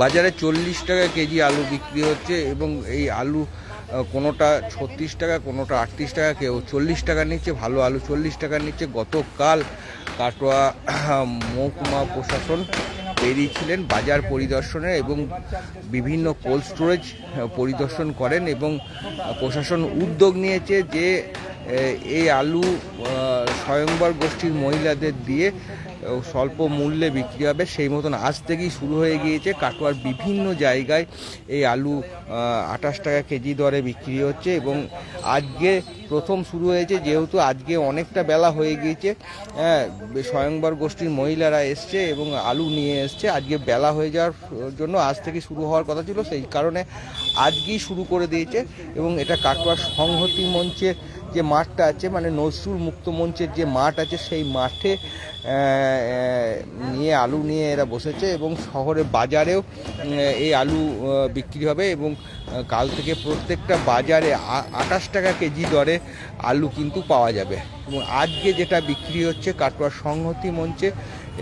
বাজারে চল্লিশ টাকা কেজি আলু বিক্রি হচ্ছে এবং এই আলু কোনোটা ছত্রিশ টাকা, কোনোটা আটত্রিশ টাকা, কেউ চল্লিশ টাকা নিচ্ছে, ভালো আলু চল্লিশ টাকা নিচ্ছে। গতকাল কাটোয়া মহকুমা প্রশাসন বেরিয়েছিলেন বাজার পরিদর্শনে এবং বিভিন্ন কোল্ড স্টোরেজ পরিদর্শন করেন এবং প্রশাসন উদ্যোগ নিয়েছে যে এই আলু স্বয়ংবর গোষ্ঠীর মহিলাদের দিয়ে স্বল্প মূল্যে বিক্রি হবে। সেই মতন আজ থেকেই শুরু হয়ে গিয়েছে। কাটোয়ার বিভিন্ন জায়গায় এই আলু আঠাশ টাকা কেজি দরে বিক্রি হচ্ছে এবং আজকে প্রথম শুরু হয়েছে। যেহেতু আজকে অনেকটা বেলা হয়ে গিয়েছে হ্যাঁ স্বয়ংবর গোষ্ঠীর মহিলারা এসছে এবং আলু নিয়ে এসছে। আজকে বেলা হয়ে যাওয়ার জন্য আজ থেকে শুরু হওয়ার কথা ছিল। সেই কারণে আজকেই শুরু করে দিয়েছে এবং এটা কাটোয়ার সংহতি মঞ্চের যে মাঠটা আছে মানে নজরুল মুক্ত মঞ্চের যে মাঠ আছে সেই মাঠে নিয়ে আলু নিয়ে এরা বসেছে এবং শহরে বাজারেও এই আলু বিক্রি হবে এবং কাল থেকে প্রত্যেকটা বাজারে আঠাশ টাকা কেজি দরে আলু কিন্তু পাওয়া যাবে। এবং আজকে যেটা বিক্রি হচ্ছে কাটোয়া সংহতি মঞ্চে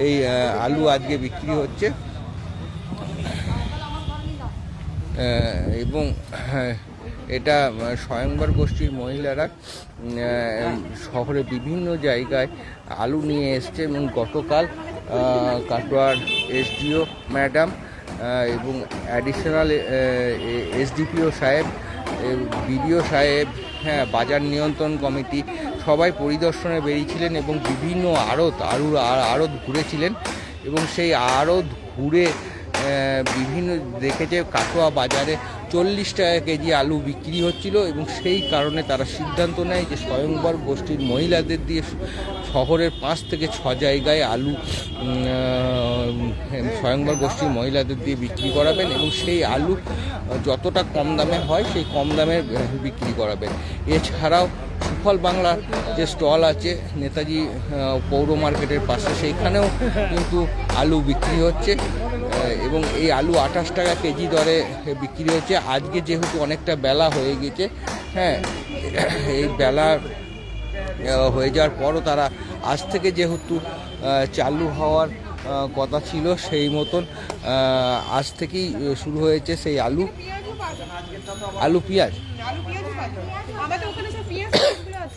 এই আলু আজকে বিক্রি হচ্ছে। এবং হ্যাঁ, এটা স্বয়ংবর গোষ্ঠীর মহিলারা শহরে বিভিন্ন জায়গায় আলু নিয়ে এসছে এবং গতকাল কাটোয়ার এসডিও ম্যাডাম এবং অ্যাডিশনাল এসডিপিও সাহেব বিডিও সাহেব হ্যাঁ বাজার নিয়ন্ত্রণ কমিটি, সবাই পরিদর্শনে বেরিয়েছিলেন এবং বিভিন্ন আড়ত আরু আড়ত ঘুরেছিলেন এবং সেই আড়ত ঘুরে বিভিন্ন দেখেছে কাটোয়া বাজারে চল্লিশ টাকা কেজি আলু বিক্রি হচ্ছিল এবং সেই কারণে তারা সিদ্ধান্ত নেয় যে স্বয়ংবর গোষ্ঠীর মহিলাদের দিয়ে শহরের পাঁচ থেকে ছ জায়গায় আলু স্বয়ংবর গোষ্ঠীর মহিলাদের দিয়ে বিক্রি করাবেন এবং সেই আলু যতটা কম দামে হয় সেই কম দামে বিক্রি করাবেন। এছাড়াও সুফল বাংলার যে স্টল আছে, নেতাজি পৌর মার্কেটের পাশে সেইখানেও কিন্তু আলু বিক্রি হচ্ছে। এবং এই আলু আঠাশ টাকা কেজি দরে বিক্রি হয়েছে আজকে যেহেতু অনেকটা বেলা হয়ে গেছে হ্যাঁ এই বেলা হয়ে যাওয়ার পরও তারা আজ থেকে যেহেতু চালু হওয়ার কথা ছিল সেই মতন আজ থেকেই শুরু হয়েছে সেই আলু। আলু পেঁয়াজ?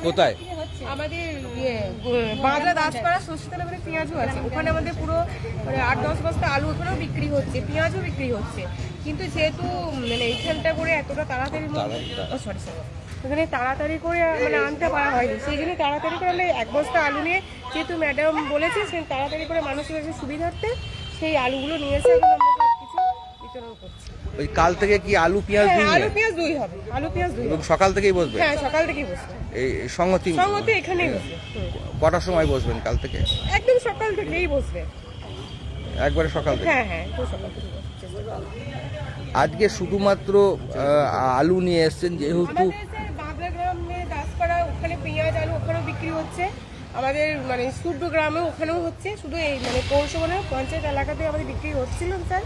কোথায়? আমাদের দাসপাড়া মানে পেঁয়াজও আছে। ওখানে আমাদের পুরো মানে আট দশ বস্তা আলু ওখানেও বিক্রি হচ্ছে পেঁয়াজও বিক্রি হচ্ছে। কিন্তু যেহেতু মানে এইখানটা করে এতটা তাড়াতাড়ি। ও সরি সরি ওখানে তাড়াতাড়ি করে মানে আনতে পারা হয়নি। সেই জন্য তাড়াতাড়ি করে আমরা এক বস্তা আলু নিয়ে যেহেতু ম্যাডাম বলেছে সেই তাড়াতাড়ি করে মানুষের কাছে সুবিধার্থে সেই আলুগুলো নিয়ে এসে এখন আমরা সব কিছু বিতরণ করছি। ওই কাল থেকে কি আলু পেঁয়াজ হ্যাঁ, দিন আলু পেঁয়াজ দুই হবে। আলু পেঁয়াজ দুই সকাল থেকেই বসবে? হ্যাঁ সকাল থেকেই বসবে। এই সঙ্গতে এখানেই বসবে। কটার সময় বসবেন কাল থেকে? একদম সকাল থেকেই বসবে। একবারে সকাল থেকে? হ্যাঁ হ্যাঁ সকাল থেকে। আজকে শুধুমাত্র আলু নিয়ে এসছেন যেহেতু বাগড়া গ্রামে দাসপাড়া ওখানে পেঁয়াজ আলু ওখানেও বিক্রি হচ্ছে। আমাদের মানে সূর্য গ্রামে ওখানেও হচ্ছে। শুধু এই মানে পৌরসভা পঞ্চায়েত এলাকাতে আমাদের বিক্রি হচ্ছিল স্যার।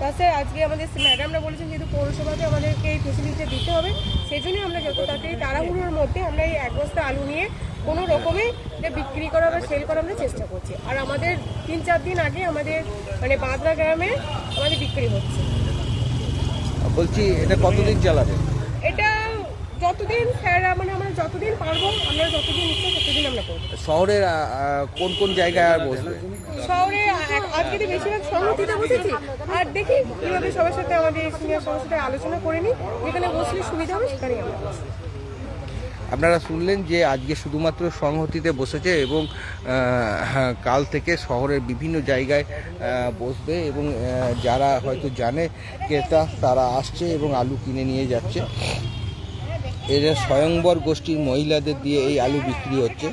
তা স্যার আজকে আমাদের ম্যাডামরা বলেছেন যেহেতু পৌরসভাতে আমাদেরকে এই ফেসিলিটিটা দিতে হবে সেই জন্যই আমরা যত তাড়াতাড়ি তাড়াহুড়োর মধ্যে আমরা এই এক বস্তা আলু নিয়ে কোনো রকমে এটা বিক্রি করা বা সেল করা আমরা চেষ্টা করছি। আর আমাদের তিন চার দিন আগে আমাদের মানে বাঁদরা গ্রামে আমাদের বিক্রি হচ্ছে। বলছি এটা কতদিন চালাবে? এটা যতদিন স্যার মানে আমরা যতদিন পারব আমরা যতদিন ইচ্ছে ততদিন আমরা করব। শহরের কোন কোন জায়গায় আর বসবে? শহরে আজকে তো বেশিরভাগ সংহতিতে বসেছি আর দেখি কীভাবে সবার সাথে আমাদের সিনিয়র সবার সাথে আলোচনা করে নিই যেখানে বসলে সুবিধা হবে আমরা আপনারা শুনলেন যে আজকে শুধুমাত্র সংহতিতে বসেছে এবং কাল থেকে শহরের বিভিন্ন জায়গায় বসবে এবং যারা হয়তো জানে ক্রেতা তারা আসছে এবং আলু কিনে নিয়ে যাচ্ছে। এরা স্বয়ংবর গোষ্ঠীর মহিলাদের দিয়ে এই আলু বিক্রি হচ্ছে।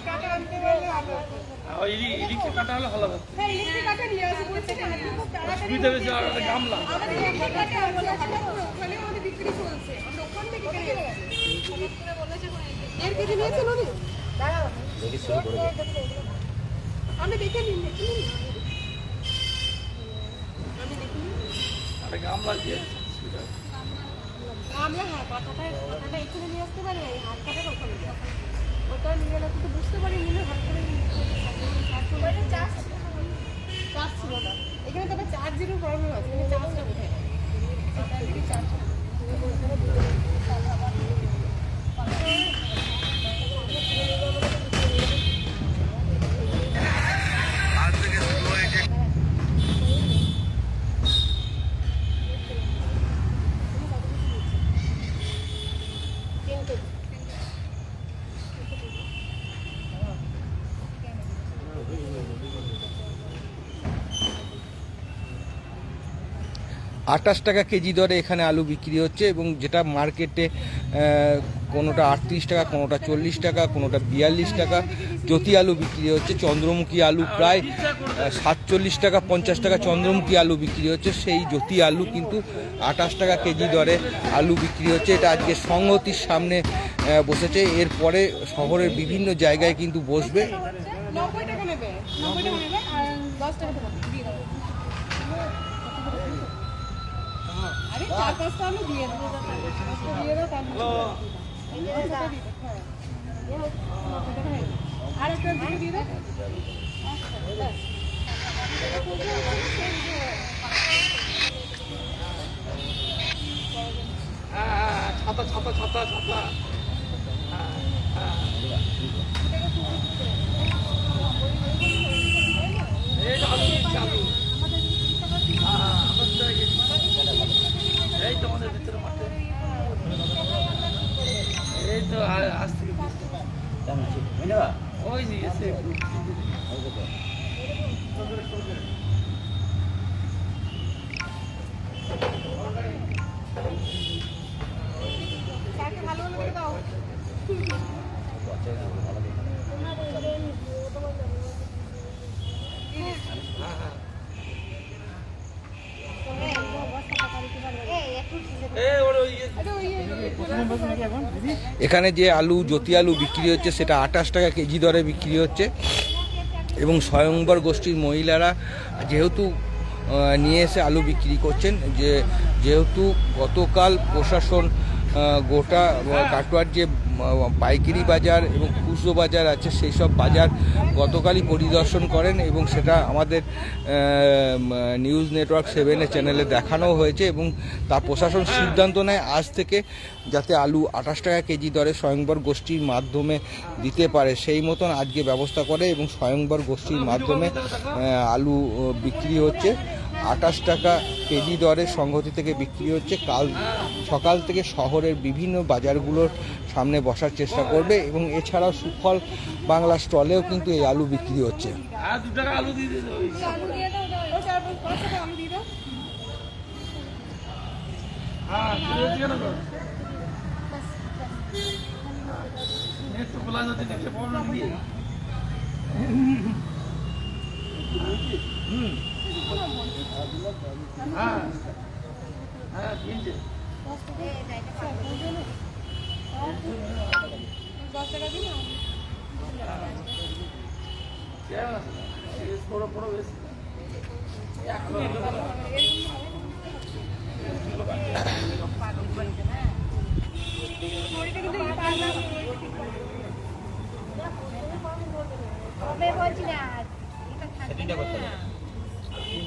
আমি দেখে নিন। আমি দেখে নিন। গামলা দিয়ে আমরা হ্যাঁ কথাটা এখানে নিয়ে আসতে পারি? এই হাত কথাটা ওখানে নিয়ে ওটা নিয়ে গেলে কিন্তু বুঝতে পারি নিলে হঠাৎ করে চার্জ চার্জ ছিল। না। এখানে তবে চার্জেরও প্রবলেম আছে চার্জটা কোথায় চার্জ আটাশ টাকা কেজি দরে এখানে আলু বিক্রি হচ্ছে এবং যেটা মার্কেটে কোনোটা আটত্রিশ টাকা, কোনোটা চল্লিশ টাকা, কোনোটা বিয়াল্লিশ টাকা, জ্যোতি আলু বিক্রি হচ্ছে, চন্দ্রমুখী আলু প্রায় সাতচল্লিশ টাকা, পঞ্চাশ টাকা চন্দ্রমুখী আলু বিক্রি হচ্ছে, সেই জ্যোতি আলু কিন্তু আটাশ টাকা কেজি দরে আলু বিক্রি হচ্ছে, এটা আজকে সংহতির সামনে বসেছে, এরপরে শহরের বিভিন্ন জায়গায় কিন্তু বসবে। নব্বই টাকা নেবে, নব্বই টাকা নেবে আর দশ টাকা দেবো দিয়ে দেবো আরে চার পাঁচটা আলু দিচ্ছি আলু হ্যাঁ, হ্যাঁ, আমার তো এই- এই তো আমাদের ভিতরে মাঠে এই তো আ- আজ থেকে ওই যে এসে স্যারকে ভালো ভালো করে দাও এই ওর ওই ইয়ে- আরে ওই এখানে যে আলু, জ্যোতি আলু বিক্রি হচ্ছে, সেটা আঠাশ টাকা কেজি দরে বিক্রি হচ্ছে। এবং স্বয়ংবর গোষ্ঠীর মহিলারা যেহেতু নিয়ে এসে আলু বিক্রি করছেন, যে যেহেতু গতকাল প্রশাসন গোটা কাটোয়ার যে পাইকারি বাজার এবং খুচরো বাজার আছে, সেই সব বাজার গতকালই পরিদর্শন করেন এবং সেটা আমাদের নিউজ নেটওয়ার্ক সেভেনের চ্যানেলে দেখানো হয়েছে এবং তার প্রশাসন সিদ্ধান্ত নেয় আজ থেকে যাতে আলু আঠাশ টাকা কেজি দরে স্বয়ংবর গোষ্ঠীর মাধ্যমে দিতে পারে। সেই মতন আজকে ব্যবস্থা করে এবং স্বয়ংবর গোষ্ঠীর মাধ্যমে আলু বিক্রি হচ্ছে। আঠাশ টাকা কেজি দরে সংহতি থেকে বিক্রি হচ্ছে। কাল সকাল থেকে শহরের বিভিন্ন বাজারগুলোর সামনে বসার চেষ্টা করবে এবং এছাড়াও সুফল বাংলা স্টলেও কিন্তু এই আলু বিক্রি হচ্ছে। আর হ্যাঁ হ্যাঁ হ্যাঁ কিনছে দশ টাকা দিন আছে বড় বড় বেশ এখন এলো না। শরীরটা কিন্তু এই পার না কবে বলছি না এটা থাকবে না ওইটা বলে কম্পিউটার কাটে না কম্পিউটার কাটে অ্যাকচুয়ালি বেশি যাবে এই দেখেন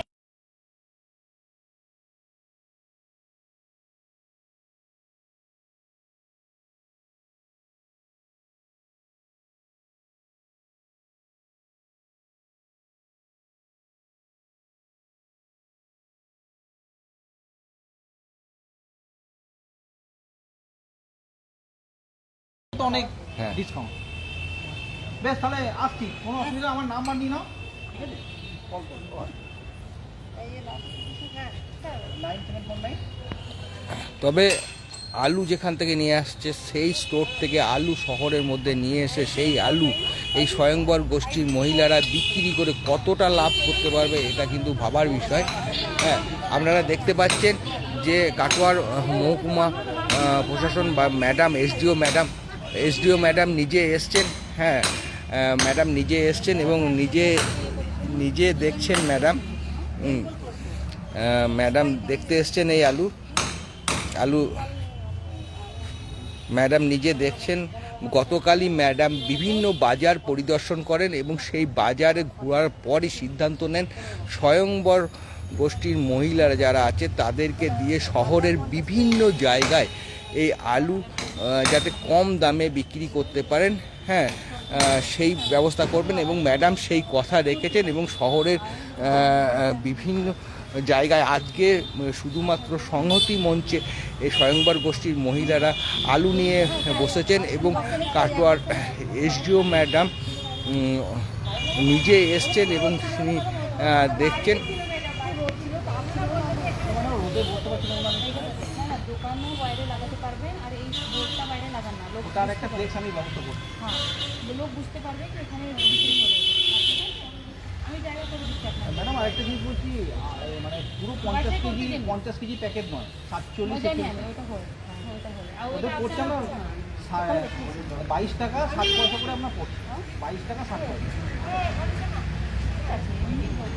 তো অনেক হ্যাঁ। ডিসকাউন্ট বেশ তাহলে আসছি। কোনো অসুবিধা আমার নাম্বার নিয়ে নাও। তবে আলু যেখান থেকে নিয়ে আসছে সেই স্টোর থেকে আলু শহরের মধ্যে নিয়ে এসে সেই আলু এই স্বয়ংবর গোষ্ঠীর মহিলারা বিক্রি করে কতটা লাভ করতে পারবে এটা কিন্তু ভাবার বিষয়। হ্যাঁ আপনারা দেখতে পাচ্ছেন যে কাটোয়ার মহকুমা প্রশাসন বা madam SDO madam SDO madam নিজে এসছেন হ্যাঁ ম্যাডাম নিজে এসছেন এবং নিজে নিজে দেখছেন ম্যাডাম ম্যাডাম দেখতে এসছেন এই আলু আলু, ম্যাডাম নিজে দেখছেন, গতকালই ম্যাডাম বিভিন্ন বাজার পরিদর্শন করেন এবং সেই বাজারে ঘোরার পরই সিদ্ধান্ত নেন, স্বয়ংবর গোষ্ঠীর মহিলারা যারা আছে তাদেরকে দিয়ে শহরের বিভিন্ন জায়গায় এই আলু যাতে কম দামে বিক্রি করতে পারেন হ্যাঁ সেই ব্যবস্থা করবেন এবং ম্যাডাম সেই কথা রেখেছেন এবং শহরের বিভিন্ন জায়গায় আজকে শুধুমাত্র সংহতি মঞ্চে এই স্বয়ংবর গোষ্ঠীর মহিলারা আলু নিয়ে বসেছেন এবং কাটোয়ার এসডিও ম্যাডাম নিজে এসছেন এবং তিনি দেখছেন দোকানও বাইরে লাগাতে পারবেন আর এই বোর্ডটা বাইরে লাগান না লোক তার একটা ডেস্ক আমি ব্যবস্থা করছি হ্যাঁ লোক বুঝতে পারবে কি এখানে বিক্রি আমি জায়গা করে দিচ্ছি ম্যাডাম আরেকটা জিনিস বলছি মানে পুরো পঞ্চাশ কেজি পঞ্চাশ কেজি প্যাকেট নয় সাতচল্লিশ ওদের পড়ছে আমরা বাইশ টাকা ষাট পয়সা করে আমরা পড়ছি বাইশ টাকা ষাট পয়সা।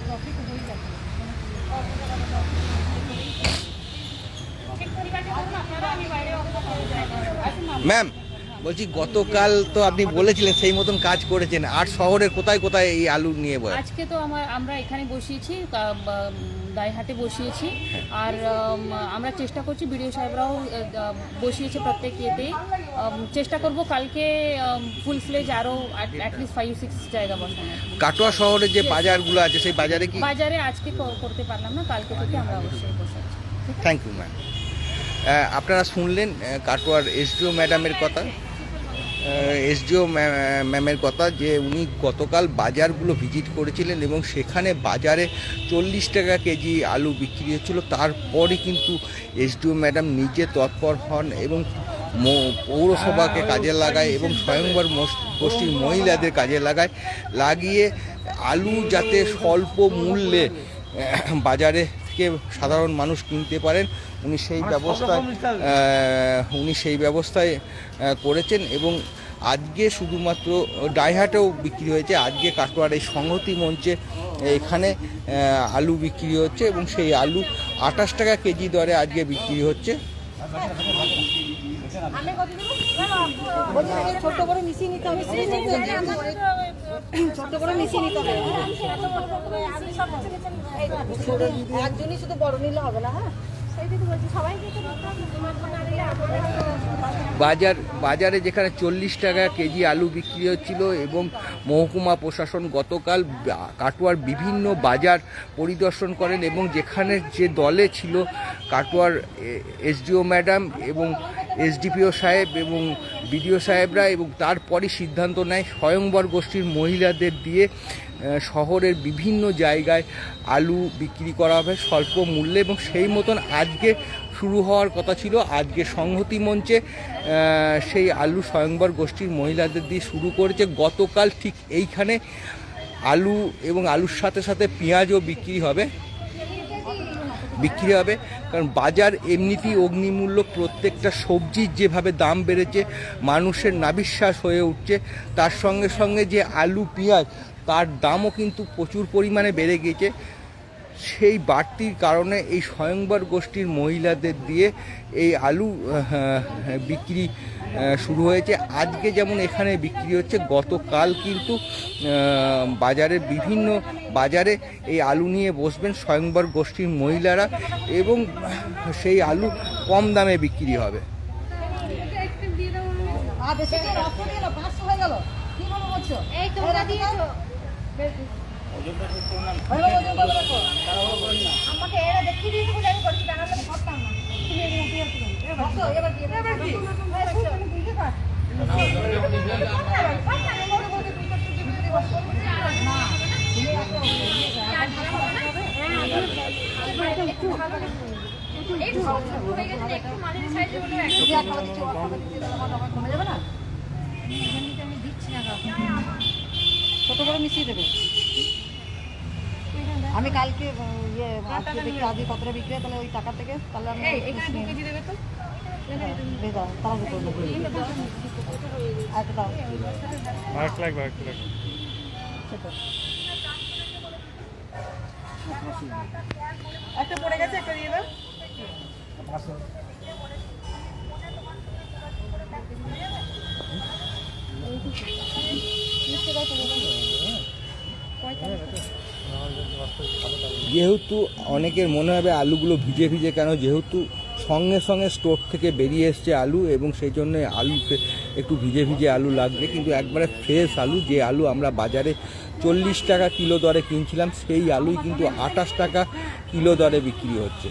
প্রফিট হয়ে যাচ্ছে আপনারা না ম্যাম বলছি গতকাল তো আপনি বলেছিলেন সেই মতন কাজ করেছেন। আর শহরের কোথায় কোথায় এই আলু নিয়ে বয় আজকে তো আমার আমরা এখানে বসিয়েছি বা- বসিয়েছি। আর আমরা চেষ্টা করছি বিডিও সাহেবরাও বসিয়েছে প্রত্যেক ইয়েতেই। চেষ্টা করব কালকে ফুল ফ্লেজ আরও অ্যাটলিস্ট ফাইভ সিক্স জায়গা বসানো কাটোয়া শহরে যে বাজারগুলো আছে সেই বাজারে কি? বাজারে আজকে করতে পারলাম না কালকে থেকে আমরা অবশ্যই বসাচ্ছি। থ্যাংক ইউ ম্যাম আপনারা শুনলেন কাটোয়ার এসডিও ম্যাডামের কথা। এসডিও ম্যামের কথা যে উনি গতকাল বাজারগুলো ভিজিট করেছিলেন এবং সেখানে বাজারে চল্লিশ টাকা কেজি আলু বিক্রি হচ্ছিল। তারপরই কিন্তু এসডিও ম্যাডাম নিজে তৎপর হন এবং পৌরসভাকে কাজে লাগায় এবং স্বয়ংবর গোষ্ঠীর মহিলাদের কাজে লাগায়। লাগিয়ে আলু যাতে স্বল্প মূল্যে বাজারে থেকে সাধারণ মানুষ কিনতে পারেন। উনি সেই ব্যবস্থায় উনি সেই ব্যবস্থায় করেছেন এবং আজকে শুধুমাত্র ডাইহাটেও বিক্রি হয়েছে। আজকে কাটোয়ার এই সংহতি মঞ্চে এখানে আলু বিক্রি হচ্ছে এবং সেই আলু আঠাশ টাকা কেজি দরে আজকে বিক্রি হচ্ছে। ছোট করে মিশিয়ে নিতে হবে ছোট করে মিশিয়ে নিতে হবে। একজনই শুধু বড় নিলে হবে না হ্যাঁ? বাজার, বাজারে যেখানে চল্লিশ টাকা কেজি আলু বিক্রি হচ্ছিল এবং মহকুমা প্রশাসন গতকাল কাটোয়ার বিভিন্ন বাজার পরিদর্শন করেন এবং যেখানে যে দলে ছিল কাটোয়ার এসডিও ম্যাডাম এবং এসডিপিও সাহেব এবং বিডিও সাহেবরা এবং তারপরই সিদ্ধান্ত নেয় স্বয়ংবর গোষ্ঠীর মহিলাদের দিয়ে শহরের বিভিন্ন জায়গায় আলু বিক্রি করা হবে স্বল্প মূল্যে এবং সেই মতন আজকে শুরু হওয়ার কথা ছিল। আজকে সংহতি মঞ্চে সেই আলু স্বয়ংবর গোষ্ঠীর মহিলাদের দিয়ে শুরু করেছে। গতকাল ঠিক এইখানে আলু এবং আলুর সাথে সাথে পেঁয়াজও বিক্রি হবে। বিক্রি হবে। কারণ বাজার এমনিতেই অগ্নিমূল্য, প্রত্যেকটা সবজির যেভাবে দাম বেড়েছে, মানুষের নাবিশ্বাস হয়ে উঠছে। তার সঙ্গে সঙ্গে যে আলু, পেঁয়াজ তার দামও কিন্তু প্রচুর পরিমাণে বেড়ে গিয়েছে। সেই বাড়তির কারণে এই স্বয়ংবর গোষ্ঠীর মহিলাদের দিয়ে এই আলু বিক্রি শুরু হয়েছে। আজকে যেমন এখানে বিক্রি হচ্ছে গতকাল কিন্তু আহ, বাজারের বিভিন্ন বাজারে এই আলু নিয়ে বসবেন স্বয়ংবর গোষ্ঠীর মহিলারা এবং সেই আলু কম দামে বিক্রি হবে। হয়ে এই দিয়েছ। আমাকে দেখিয়ে দিয়েছে বলে আমি করছি তা আমি না দিয়ে হয়ে না? আমি দিচ্ছি না কাউকে। ছোট বড় মিশিয়ে দেবে। আমি কালকে ইয়ে আজকে দেখি আজকে কতটা বিক্রি হয় তাহলে ওই টাকা থেকে তাহলে আমি হ্যাঁ, হ্যাঁ, একটা পড়ে গেছে একটা দিয়ে দাও। যেহেতু অনেকের মনে হবে আলুগুলো ভিজে ভিজে কেন যেহেতু সঙ্গে সঙ্গে স্টোর থেকে বেরিয়ে এসছে আলু এবং সেই জন্য আলুতে একটু ভিজে ভিজে আলু লাগবে কিন্তু একবারে ফ্রেশ আলু যে আলু আমরা বাজারে চল্লিশ টাকা কিলো দরে কিনছিলাম সেই আলুই কিন্তু আঠাশ টাকা কিলো দরে বিক্রি হচ্ছে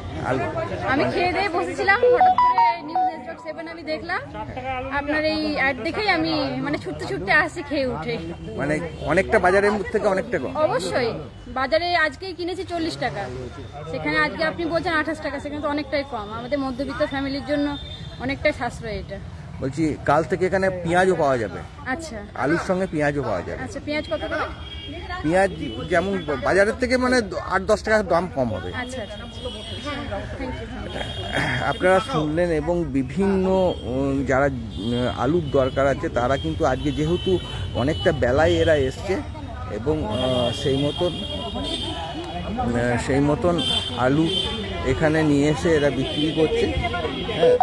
আমি খেয়ে দিয়ে বসেছিলাম হঠাৎ করে নিউজ নেটওয়ার্ক সেভেন আমি দেখলাম। আপনার এই অ্যাড দেখেই আমি মানে ছুটতে ছুটতে আসি খেয়ে উঠে। মানে অনেকটা বাজারের থেকে অনেকটা কম। অবশ্যই। বাজারে আজকেই কিনেছি চল্লিশ টাকা। সেখানে আজকে আপনি বলছেন আঠাশ টাকা সেখানে তো অনেকটাই কম। আমাদের মধ্যবিত্ত ফ্যামিলির জন্য অনেকটাই সাশ্রয় এটা। বলছি কাল থেকে এখানে পেঁয়াজও পাওয়া যাবে। আচ্ছা। আলুর সঙ্গে পেঁয়াজও পাওয়া যাবে। আচ্ছা পেঁয়াজ কত করে? পেঁয়াজ যেমন বাজারের থেকে মানে আট দশ টাকার দাম কম হবে। আচ্ছা আচ্ছা। ইউ আপনারা শুনলেন এবং বিভিন্ন যারা আলুর দরকার আছে তারা কিন্তু আজকে যেহেতু অনেকটা বেলায় এরা এসছে এবং সেই মতন সেই মতন আলু এখানে নিয়ে এসে এরা বিক্রি করছে। হ্যাঁ।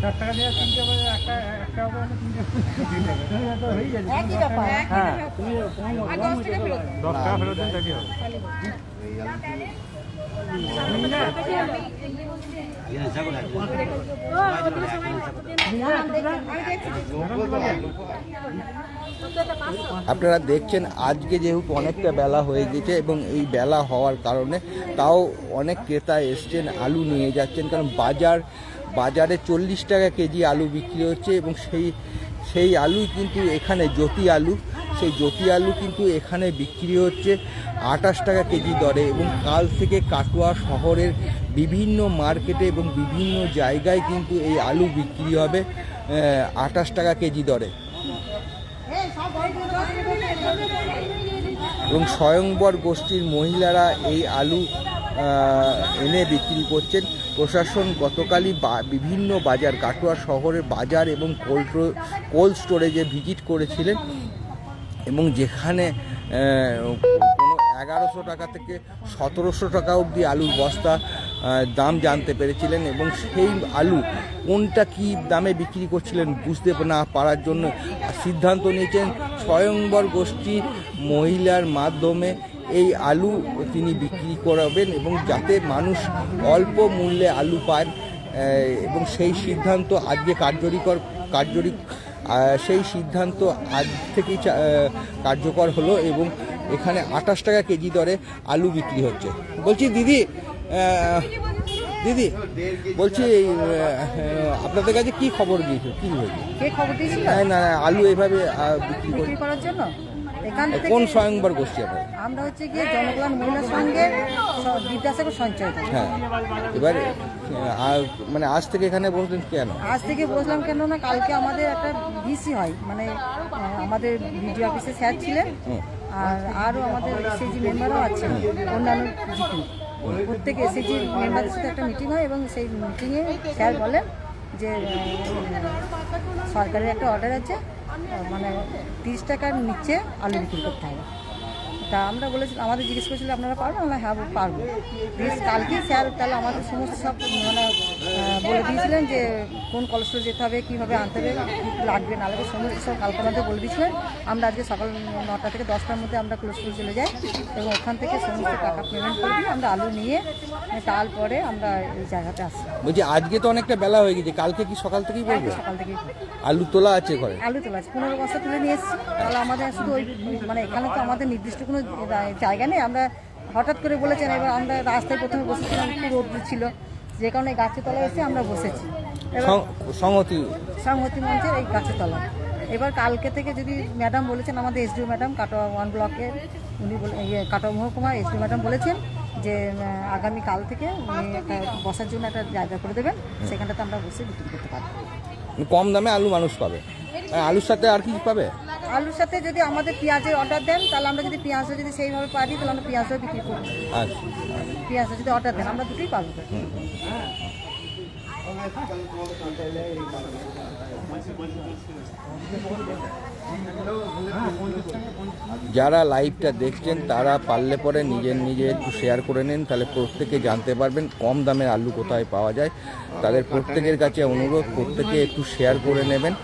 চার টাকা দিয়ে তিনটে হবে একটা একটা হবে। তিনটে হয়ে যাবে হ্যাঁ দশ টাকা ফেরত দিন তাই হবে। আপনারা দেখছেন, আজকে যেহেতু অনেকটা বেলা হয়ে গেছে এবং এই বেলা হওয়ার কারণে তাও অনেক ক্রেতা এসছেন, আলু নিয়ে যাচ্ছেন। কারণ বাজার, বাজারে চল্লিশ টাকা কেজি আলু বিক্রি হচ্ছে এবং সেই সেই আলুই কিন্তু এখানে জ্যোতি আলু। সেই জ্যোতি আলু কিন্তু এখানে বিক্রি হচ্ছে আঠাশ টাকা কেজি দরে এবং কাল থেকে কাটোয়া শহরের বিভিন্ন মার্কেটে এবং বিভিন্ন জায়গায় কিন্তু এই আলু বিক্রি হবে আঠাশ টাকা কেজি দরে। এবং স্বয়ংবর গোষ্ঠীর মহিলারা এই আলু এনে বিক্রি করছেন। প্রশাসন গতকালই বিভিন্ন বাজার, কাটোয়া শহরের বাজার এবং কোল্ড কোল্ড স্টোরেজে ভিজিট করেছিলেন এবং যেখানে কোনো এগারোশো টাকা থেকে সতেরোশো টাকা অবধি আলুর বস্তা দাম জানতে পেরেছিলেন এবং সেই আলু কোনটা কি দামে বিক্রি করছিলেন বুঝতে না পারার জন্য সিদ্ধান্ত নিয়েছেন স্বয়ংবর গোষ্ঠী মহিলার মাধ্যমে এই আলু তিনি বিক্রি করাবেন এবং যাতে মানুষ অল্প মূল্যে আলু পায় আহ, এবং সেই সিদ্ধান্ত আজকে কার্যকর কার্যকরী সেই সিদ্ধান্ত আজ থেকেই কার্যকর হলো এবং এখানে আঠাশ টাকা কেজি দরে আলু বিক্রি হচ্ছে। বলছি দিদি দিদি বলছি আপনাদের কাছে কি খবর দিয়েছে? কি হয়েছে? কে না না আলু এভাবে বিক্রি করে বিক্রি করার জন্য? এখান থেকে কোন স্বয়ংবর গোষ্ঠী আপনার? আমরা হচ্ছে গিয়ে জনকল্যাণ মহিলা সঙ্গে বিদ্যাসাগর সঞ্চয়। হ্যাঁ। এবার মানে আজ থেকে এখানে বলতেন কেন? আজ থেকে বসলাম কেন না কালকে আমাদের একটা ভিসি হয় মানে আমাদের বিডিও অফিসে স্যার ছিলেন আর আরও আমাদের এসএসজি মেম্বারও আছেন অন্যান্য জিপি। প্রত্যেক এসএসজি মেম্বারের সাথে একটা মিটিং হয় এবং সেই মিটিংয়ে স্যার বলেন যে সরকারের একটা অর্ডার আছে মানে তিরিশ টাকার নিচে আলু বিক্রি করতে হবে। তা আমরা বলেছি আমাদের জিজ্ঞেস করেছিল আপনারা পারবেন? আমরা হ্যাঁ পারব। বেশ কালকেই স্যার তাহলে আমাদের সমস্ত সব মানে বলে দিয়েছিলেন যে কোন কলেস্ট্রল যেতে হবে কীভাবে আনতে হবে লাগবে না লাগবে সমস্ত সব কালকে আমাদের বলে দিয়েছিলেন। আমরা আজকে সকাল নটা থেকে দশটার মধ্যে আমরা কোলেস্ট্রল চলে যাই এবং ওখান থেকে সমস্ত টাকা পেমেন্ট করে দিয়ে আমরা আলু নিয়ে তারপরে আমরা এই জায়গাতে আসি বলছি আজকে তো অনেকটা বেলা হয়ে গেছে। কালকে কি সকাল থেকেই বলবে? সকাল থেকেই আলু তোলা আছে ঘরে? আলু তোলা আছে। পনেরো বস্তা তুলে নিয়ে এসেছি। তাহলে আমাদের শুধু ওই মানে এখানে তো আমাদের নির্দিষ্ট কোনো জায়গা নেই। আমরা হঠাৎ করে বলেছেন এবার আমরা রাস্তায় প্রথমে বসেছিলাম একটু রোদ ছিল। যে কারণে গাছের তলায় এসে আমরা বসেছি। সংহতি। সংহতি মঞ্চের এই গাছের তলা। এবার কালকে থেকে যদি ম্যাডাম বলেছেন আমাদের এসডিও ম্যাডাম কাটোয়া ওয়ান ব্লকের উনি বলে ইয়ে কাটোয়া মহকুমা এসডিও ম্যাডাম বলেছেন যে আগামী কাল থেকে উনি একটা বসার জন্য একটা জায়গা করে দেবেন। সেখানটাতে আমরা বসে বিক্রি করতে পারব। কম দামে আলু মানুষ পাবে। আলুর সাথে আর কি পাবে? আলুর সাথে যদি আমাদের পেঁয়াজের অর্ডার দেন তাহলে আমরা যদি পেঁয়াজও যদি সেইভাবে পারি তাহলে আমরা পেঁয়াজও বিক্রি করব। আচ্ছা। পেঁয়াজও যদি অর্ডার দেন আমরা দুটোই পাবো। যারা লাইভটা দেখছেন তারা পারলে পরে নিজের নিজে একটু শেয়ার করে নিন তাহলে প্রত্যেকে জানতে পারবেন কম দামের আলু কোথায় পাওয়া যায়। তাদের প্রত্যেকের কাছে অনুরোধ প্রত্যেকে একটু শেয়ার করে নেবেন।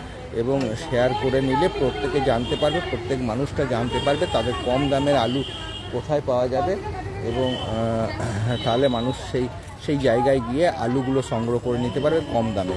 এবং শেয়ার করে নিলে প্রত্যেকে জানতে পারবে, প্রত্যেক মানুষটা জানতে পারবে তাদের কম দামের আলু কোথায় পাওয়া যাবে এবং তাহলে মানুষ সেই সেই জায়গায় গিয়ে আলুগুলো সংগ্রহ করে নিতে পারবে কম দামে।